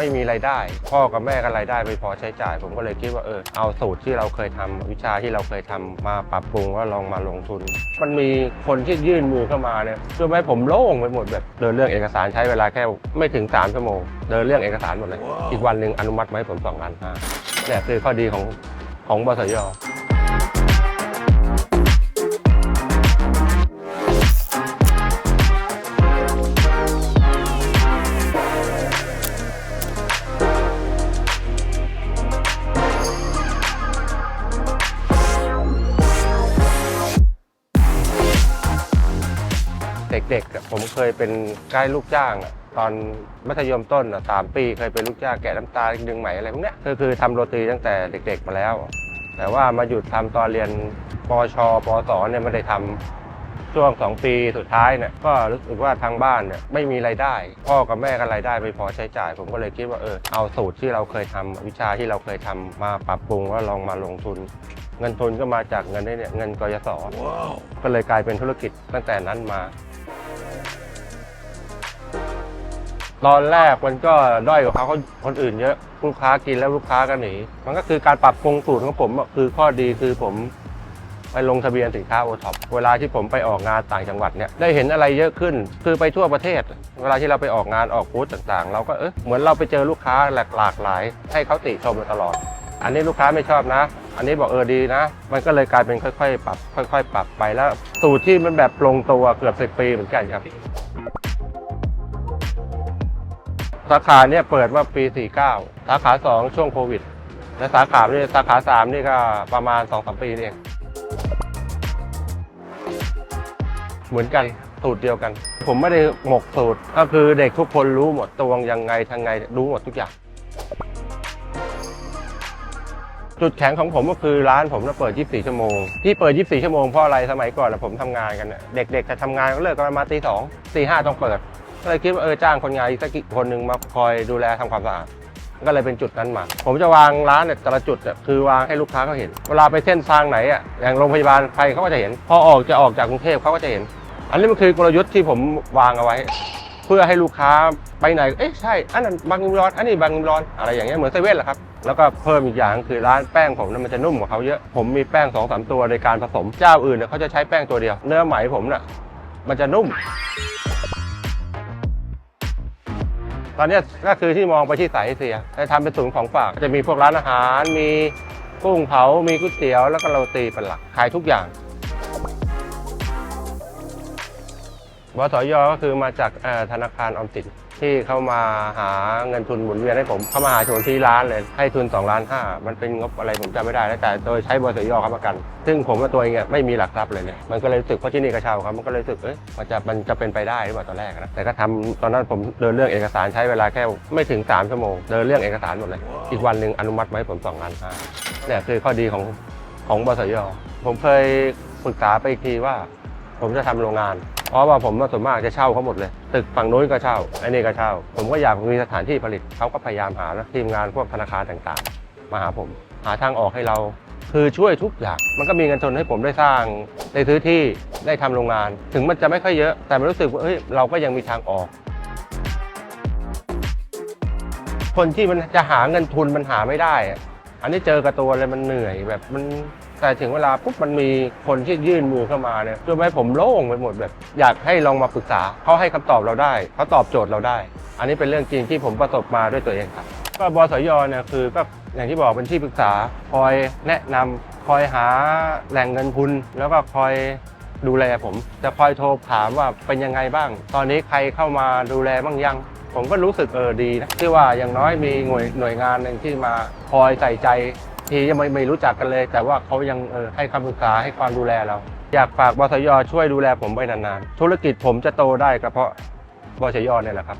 ไม่มีรายได้ พ่อกับแม่ก็รายได้ไม่พอใช้จ่าย ผมก็เลยคิดว่าเออเอาสูตรที่เราเคยทำวิชาที่เราเคยทำมาปรับปรุงว่าลองมาลงทุน มันมีคนที่ยื่นมือเข้ามาเนี่ยช่วยให้ผมโล่งไปหมดแบบเดินเรื่องเอกสารใช้เวลาแค่ไม่ถึง3ชั่วโมงเดินเรื่องเอกสารหมดเลย อีกวันหนึ่งอนุมัติมาให้ผมสองล้านห้าเนี่ยคือข้อดีของของบสย เด็กๆอะผมเคยเป็นไกด์ลูกจ้างอะตอนมัธยมต้นอะสามปีเคยเป็นลูกจ้างแกะน้ำตาลดึงไหมอะไรพวกเนี้ยก็คือทำโรตีตั้งแต่เด็กๆมาแล้ว แต่ว่ามาหยุดทำตอนเรียนปชปสเนี่ยไม่ได้ทำช่วงสองปีสุดท้ายเนี่ยก็รู้สึกว่าทางบ้านเนี่ยไม่มีรายได้ พ่อกับแม่ก็รายได้ไม่พอใช้จ่าย ผมก็เลยคิดว่าเออเอาสูตรที่เราเคยทำวิชาที่เราเคยทำมาปรับปรุงว่าลองมาลงทุน เงินทุนก็มาจากเงินนี่เนี่ยเงินกยศก็เลยกลายเป็นธุรกิจตั้งแต่นั้นมา ตอนแรกมันก็ด้อยกว่าเขาคนอื่นเยอะลูกค้ากินแล้วลูกค้าก็หนีมันก็คือการปรับปรุงสูตรของผมคือข้อดีคือผมไปลงทะเบียนสินค้าโอท็อปเวลาที่ผมไปออกงานต่างจังหวัดเนี่ยได้เห็นอะไรเยอะขึ้น คือไปทั่วประเทศ เวลาที่เราไปออกงานออกบูธต่างๆ เราก็เออเหมือนเราไปเจอลูกค้าหลากหลากหลายให้เขาติชมมาตลอด อันนี้ลูกค้าไม่ชอบนะ อันนี้บอกเออดีนะ มันก็เลยกลายเป็นค่อยๆ ปรับ ค่อย ๆ ปรับไปแล้ว สูตรที่มันแบบลงตัวเกือบสิบปีเหมือนกันครับ สาขาเนี่ยเปิดมาปี 49 สาขา 2 ช่วงโควิด และสาขาเนี่ยสาขา 3 นี่ก็ประมาณ 2-3 ปีนี่เอง เหมือนกันสูตรเดียวกัน ผมไม่ได้หมกสูตร ก็คือเด็กทุกคนรู้หมดตวงยังไงทางไงรู้หมดทุกอย่าง จุดแข็งของผมก็คือร้านผมเปิด 24 ชั่วโมง ที่เปิด 24 ชั่วโมงเพราะอะไรสมัยก่อนผมทำงานกัน เด็กๆจะทำงานก็เลิกกันประมาณตีสองตีห้าต้องเปิด ก็เลยคิดว่าเออจ้างคนงานอีกสักกี่คนหนึ่งมาคอยดูแลทำความสะอาดก็เลยเป็นจุดนั้นมา ผมจะวางร้านเนี่ยแต่ละจุดเนี่ยคือวางให้ลูกค้าเขาเห็น เวลาไปเส้นทางไหนอะอย่างโรงพยาบาลใครเขาก็จะเห็น พอออกจะออกจากกรุงเทพเขาก็จะเห็น อันนี้มันคือกลยุทธ์ที่ผมวางเอาไว้ เพื่อให้ลูกค้าไปไหน เอ๊ะใช่ อันนั้นบางร้อน อันนี้บางร้อน อะไรอย่างเงี้ยเหมือนเซเว่นแหละครับ แล้วก็เพิ่มอีกอย่างคือร้านแป้งผมนี่ยมันจะนุ่มกว่าเขาเยอะ ผมมีแป้งสองสามตัวในการผสม เจ้าอื่นเนี่ยเขาจะใช้แป้งตัวเดียว เนื้อไหมผมเนี่ยมันจะนุ่ม ตอนนี้ก็คือที่มองไปที่สายเอเชียจะทำเป็นศูนย์ของฝากจะมีพวกร้านอาหาร มีกุ้งเผา มีก๋วยเตี๋ยว แล้วก็โรตีเป็นหลัก ขายทุกอย่าง บสยก็คือมาจากธนาคารออมสินที่เข้ามาหาเงินทุนหมุนเวียนให้ผมเข้ามาหาชนที่ร้านเลยให้ทุน2ล้านห้ามันเป็นงบอะไรผมจำไม่ได้แล้วแต่โดยใช้บสยค้ำประกัน ซึ่งผมกับตัวเองไม่มีหลักทรัพย์เลยเนี่ยมันก็เลยรู้สึกเพราะที่นี่กระเช่าครับมันก็เลยรู้สึกเอ้ยมันจะมันจะเป็นไปได้หรือเปล่าตอนแรกนะแต่ก็ทำตอนนั้นผมเดินเรื่องเอกสารใช้เวลาแค่ไม่ถึง 3 ชั่วโมงเดินเรื่องเอกสารหมดเลยอีกวันหนึ่งอนุมัติมาให้ผม2ล้านห้าเนี่ยคือข้อดีของของบสยผมเคยปรึกษาไปอีกทีว่า ผมจะทำโรงงาน เพราะว่าผมส่วนมากจะเช่าเขาหมดเลย ตึกฝั่งโน้นก็เช่าไอ้นี่ก็เช่า ผมก็อยากมีสถานที่ผลิตเขาก็พยายามหานะทีมงานพวกธนาคารต่างๆ มาหาผม หาทางออกให้เรา คือช่วยทุกอย่าง มันก็มีเงินทุนให้ผมได้สร้าง ได้ซื้อที่ได้ทำโรงงาน ถึงมันจะไม่ค่อยเยอะ แต่มันรู้สึกว่าเฮ้ยเราก็ยังมีทางออกคนที่มันจะหาเงินทุนมันหาไม่ได้อะอันนี้เจอกับตัวเลยมันเหนื่อยแบบมัน แต่ถึงเวลาปุ๊บมันมีคนที่ยื่นมือเข้ามาเนี่ยจนให้ผมโล่งไปหมดแบบ อยากให้ลองมาปรึกษาเขาให้คำตอบเราได้เขาตอบโจทย์เราได้ อันนี้เป็นเรื่องจริงที่ผมประสบมาด้วยตัวเองครับ ก็บสยเนี่ยคือก็อย่างที่บอกเป็นที่ปรึกษาคอยแนะนำคอยหาแหล่งเงินทุน แล้วก็คอยดูแลผม จะคอยโทรถามว่าเป็นยังไงบ้าง ตอนนี้ใครเข้ามาดูแลบ้างยัง ผมก็รู้สึกเออดีนะที่ว่าอย่างน้อยมีหน่วยหน่วยงานหนึ่งที่มาคอยใส่ใจ ที่ยังไม่ไม่รู้จักกันเลย แต่ว่าเขายังเออให้คำปรึกษาให้ความดูแลเรา อยากฝากบสยช่วยดูแลผมไปนานๆ ธุรกิจผมจะโตได้ก็เพราะบสยเนี่ยแหละครับ